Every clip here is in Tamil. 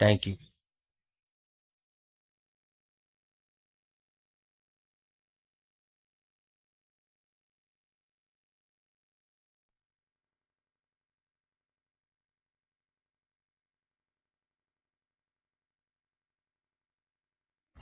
தேங்க்யூ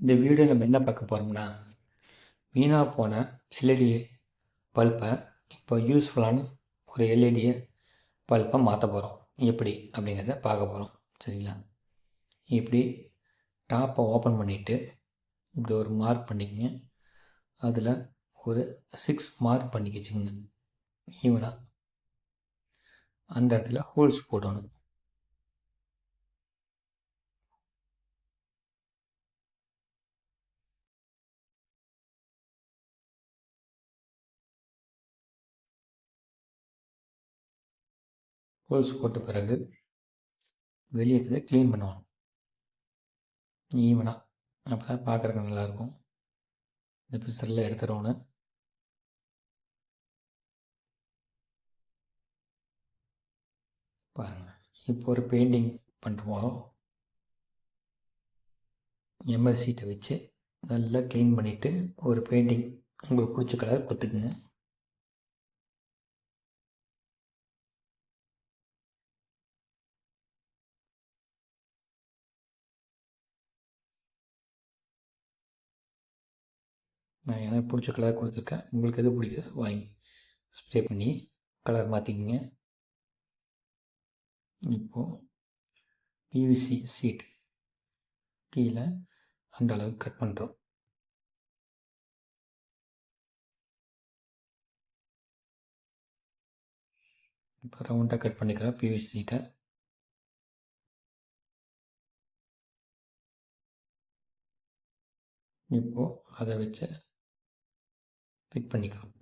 இந்த வீடியோ நம்ம என்ன பார்க்க போகிறோம்னா வீணாக போன எல்இடி பல்பை இப்போ யூஸ்ஃபுல்லான ஒரு எல்இடி பல்பை மாற்ற போகிறோம் எப்படி? அப்படிங்கிறத பார்க்க போகிறோம் சரிங்களா? இப்படி டாப்பை ஓப்பன் பண்ணிவிட்டு இப்படி ஒரு மார்க் பண்ணிக்கங்க. அதில் ஒரு சிக்ஸ் மார்க் பண்ணிக்க வச்சுக்கோங்க. ஈவனாக அந்த இடத்துல ஹோல்ஸ் போடணும். ஹோல்ஸ் போட்ட பிறகு வெளியே இருக்கிறத க்ளீன் பண்ணுவாங்க. ஈவனாக அப்போ தான் பார்க்குறக்கு நல்லாயிருக்கும். இந்த பிக்சரில் எடுத்துருவோன்னு பாருங்கள் இப்போ ஒரு பெயிண்டிங் பண்ணிட்டு போகிறோம் எம்எல் சீட்டை வச்சு நல்லா க்ளீன் பண்ணிவிட்டு ஒரு பெயிண்டிங் உங்களுக்கு பிடிச்ச கலர் கொடுத்துக்குங்க. நான் எனக்கு பிடிச்ச கலர் கொடுத்துருக்கேன். உங்களுக்கு எது பிடிக்குதோ வாங்கி ஸ்ப்ரே பண்ணி கலர் மாற்றிக்கிங்க இப்போது பிவிசி சீட் கீழே அந்த அளவுக்கு கட் பண்ணுறோம் இப்போ ரவுண்டாக கட் பண்ணிக்கிறோம் பிவிசி சீட்டை இப்போது அதை வச்சு ஃபிட் பண்ணிக்கலாம்.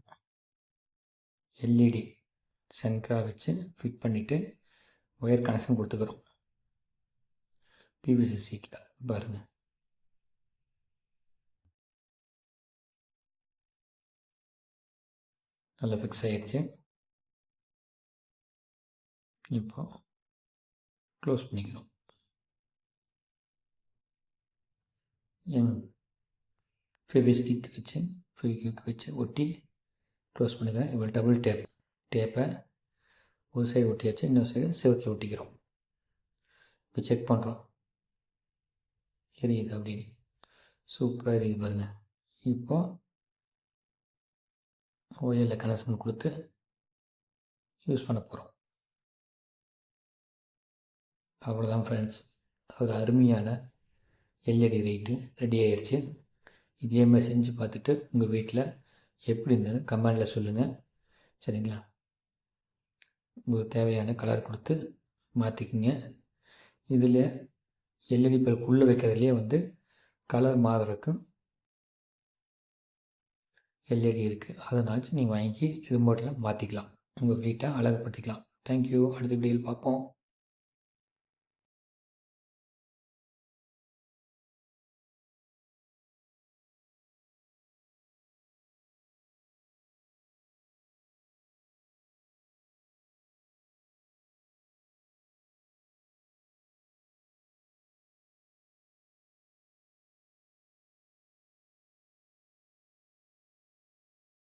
எல்இடி சென்டராக வச்சு ஃபிட் பண்ணிவிட்டு ஒயர் கனெக்ஷன் கொடுத்துக்கிறோம். பிவிசி சீட்டில் பாருங்கள் நல்லா ஃபிக்ஸ் ஆகிடுச்சு இப்போ க்ளோஸ் பண்ணிக்கிறோம். என் ஃபெவிஸ்டிக் வச்சு ஃபெவிக்விக் வச்சு ஒட்டி க்ளோஸ் பண்ணிக்கிறேன். இப்போ டபுள் டேப் டேப்பை ஒரு சைடு ஒட்டியாச்சு இன்னொரு சைடு செவத்தில் ஒட்டிக்கிறோம். இப்போ செக் பண்ணுறோம் எரியுது அப்படின்னு. சூப்பராக எரியுது பாருங்கள் இப்போது ஓஎல்ல கனெக்ஷன் கொடுத்து யூஸ் பண்ண போகிறோம் அவ்வளோதான் ஃப்ரெண்ட்ஸ் ஒரு அருமையான எல்இடி ரைட்டு ரெடி ஆயிடுச்சு இதே மாதிரி செஞ்சு பார்த்துட்டு உங்கள் வீட்டில் எப்படி இருந்ததுன்னு கமெண்டில் சொல்லுங்கள் சரிங்களா? உங்களுக்கு தேவையான கலர் கொடுத்து மாற்றிக்கிங்க இதில் எல்இடி பல்ப் உள்ளே வைக்கிறதுலேயே வந்து கலர் மாறுறதுக்கு எல்இடி இருக்குது அதனாச்சும் நீங்கள் வாங்கி ரிமோட்டில் மாற்றிக்கலாம் உங்கள் வீட்டை அழகுப்படுத்திக்கலாம் தேங்க்யூ அடுத்த வீடியோவில் பார்ப்போம்.